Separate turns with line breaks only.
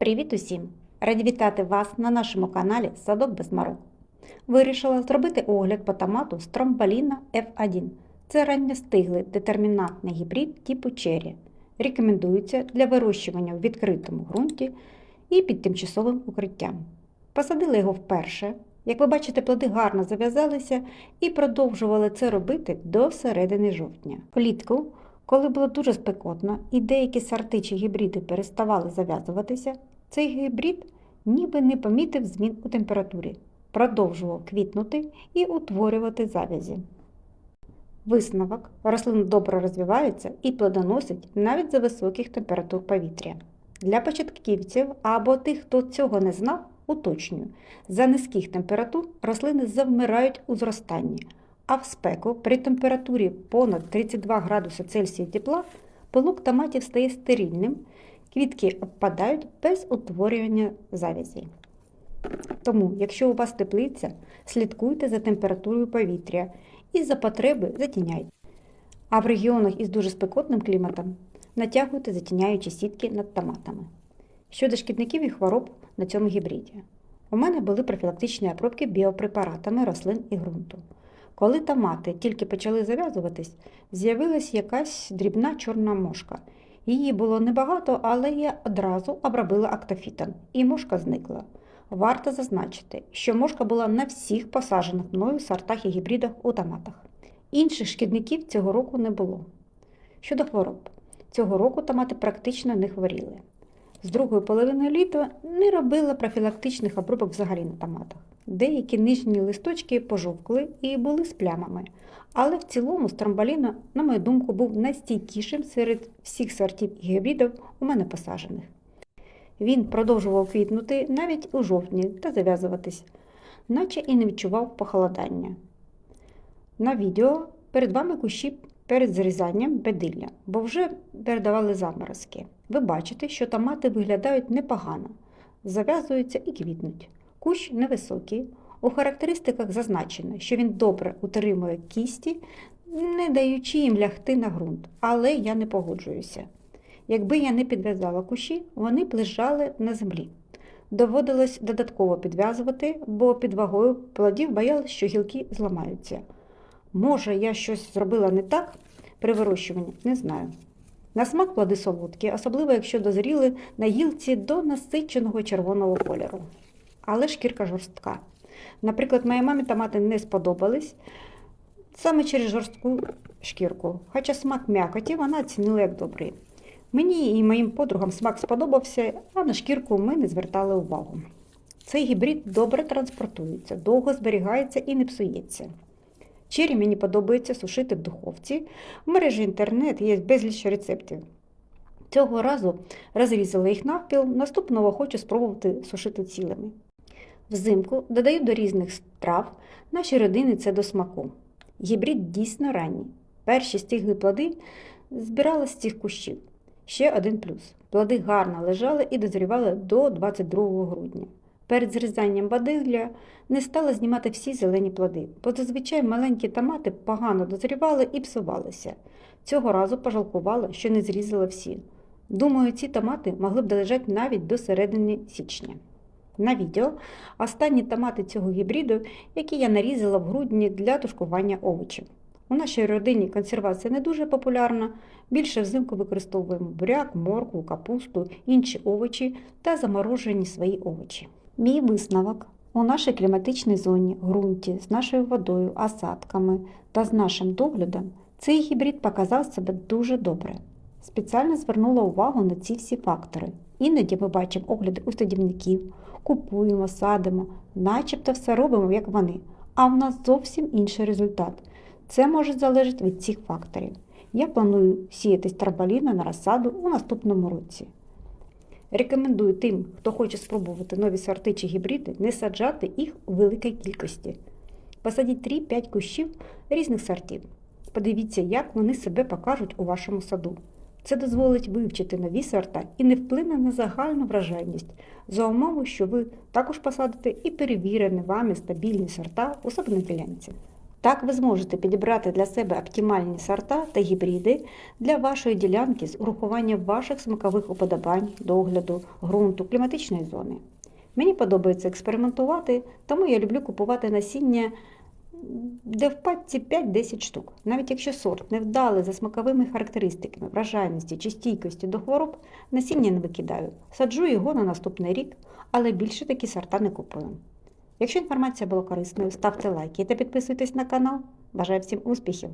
Привіт усім! Раді вітати вас на нашому каналі Садок без марок. Вирішила зробити огляд по томату Стромбаліна F1. Це ранньостиглий детермінантний гібрид типу черрі. Рекомендується для вирощування в відкритому ґрунті і під тимчасовим укриттям. Посадили його вперше. Як ви бачите, плоди гарно зав'язалися і продовжували це робити до середини жовтня. Влітку, коли було дуже спекотно і деякі сорти чи гібриди переставали зав'язуватися, цей гібрид ніби не помітив змін у температурі, продовжував квітнути і утворювати завязі. Висновок рослина добре розвивається і плодоносить навіть за високих температур повітря. Для початківців або тих, хто цього не знав, уточнюю, за низьких температур рослини завмирають у зростанні, а в спеку при температурі понад 32 градуси Цельсія тепла пилок томатів стає стерильним, квітки обпадають без утворювання завязей. Тому, якщо у вас теплиця, слідкуйте за температурою повітря і за потреби затіняйте. А в регіонах із дуже спекотним кліматом натягуйте затіняючі сітки над томатами. Щодо шкідників і хвороб на цьому гібриді. У мене були профілактичні обробки біопрепаратами рослин і ґрунту. Коли томати тільки почали зав'язуватись, з'явилась якась дрібна чорна мошка. Її було небагато, але я одразу обробила актофітом, і мошка зникла. Варто зазначити, що мошка була на всіх посаджених мною сортах і гібридах у томатах. Інших шкідників цього року не було. Щодо хвороб, цього року томати практично не хворіли. З другої половини літа не робила профілактичних обробок взагалі на томатах. Деякі нижні листочки пожовкли і були з плямами. Але в цілому стромбаліна, на мою думку, був найстійкішим серед всіх сортів і гібридів у мене посаджених. Він продовжував квітнути навіть у жовтні та зав'язуватись, наче і не відчував похолодання. На відео перед вами кущі перед зрізанням бедилля, бо вже передавали заморозки. Ви бачите, що томати виглядають непогано, зав'язуються і квітнуть. Кущ невисокий. У характеристиках зазначено, що він добре утримує кісті, не даючи їм лягти на ґрунт, але я не погоджуюся. Якби я не підв'язала кущі, вони б лежали на землі. Доводилось додатково підв'язувати, бо під вагою плодів боялась, що гілки зламаються. Може, я щось зробила не так при вирощуванні, не знаю. На смак плоди солодкі, особливо якщо дозріли на гілці до насиченого червоного кольору. Але шкірка жорстка. Наприклад, моїй мамі томати не сподобались саме через жорстку шкірку, хоча смак м'якоті вона оцінила як добрий. Мені і моїм подругам смак сподобався, а на шкірку ми не звертали увагу. Цей гібрид добре транспортується, довго зберігається і не псується. Чері мені подобається сушити в духовці. В мережі інтернет є безліч рецептів. Цього разу розрізала їх навпіл, наступного хочу спробувати сушити цілими. Взимку додаю до різних страв, наші родини це до смаку. Гібрид дійсно ранній. Перші стиглі плоди збирали з цих кущів. Ще один плюс. Плоди гарно лежали і дозрівали до 22 грудня. Перед зрізанням бадилля не стала знімати всі зелені плоди, бо зазвичай маленькі томати погано дозрівали і псувалися. Цього разу пожалкувала, що не зрізала всі. Думаю, ці томати могли б долежати навіть до середини січня. На відео останні томати цього гібриду, які я нарізала в грудні для тушкування овочів. У нашій родині консервація не дуже популярна, більше взимку використовуємо буряк, моркву, капусту, інші овочі та заморожені свої овочі. Мій висновок у нашій кліматичній зоні, ґрунті, з нашою водою, осадками та з нашим доглядом цей гібрид показав себе дуже добре. Спеціально звернула увагу на ці всі фактори. Іноді ми бачимо огляди у садівників, купуємо, садимо, начебто все робимо, як вони, а в нас зовсім інший результат. Це може залежати від цих факторів. Я планую сіяти стромбаліна на розсаду у наступному році. Рекомендую тим, хто хоче спробувати нові сорти чи гібриди, не саджати їх у великій кількості. Посадіть 3-5 кущів різних сортів. Подивіться, як вони себе покажуть у вашому саду. Це дозволить вивчити нові сорта і не вплине на загальну вражайність, за умови, що ви також посадите і перевірені вами стабільні сорта у на ділянці. Так ви зможете підібрати для себе оптимальні сорта та гібриди для вашої ділянки з урахуванням ваших смакових уподобань, догляду, ґрунту, кліматичної зони. Мені подобається експериментувати, тому я люблю купувати насіння, де в пачці 5-10 штук. Навіть якщо сорт невдалий за смаковими характеристиками, вражайності чи стійкості до хвороб, насіння не викидаю. Саджу його на наступний рік, але більше такі сорта не купую. Якщо інформація була корисною, ставте лайки та підписуйтесь на канал. Бажаю всім успіхів!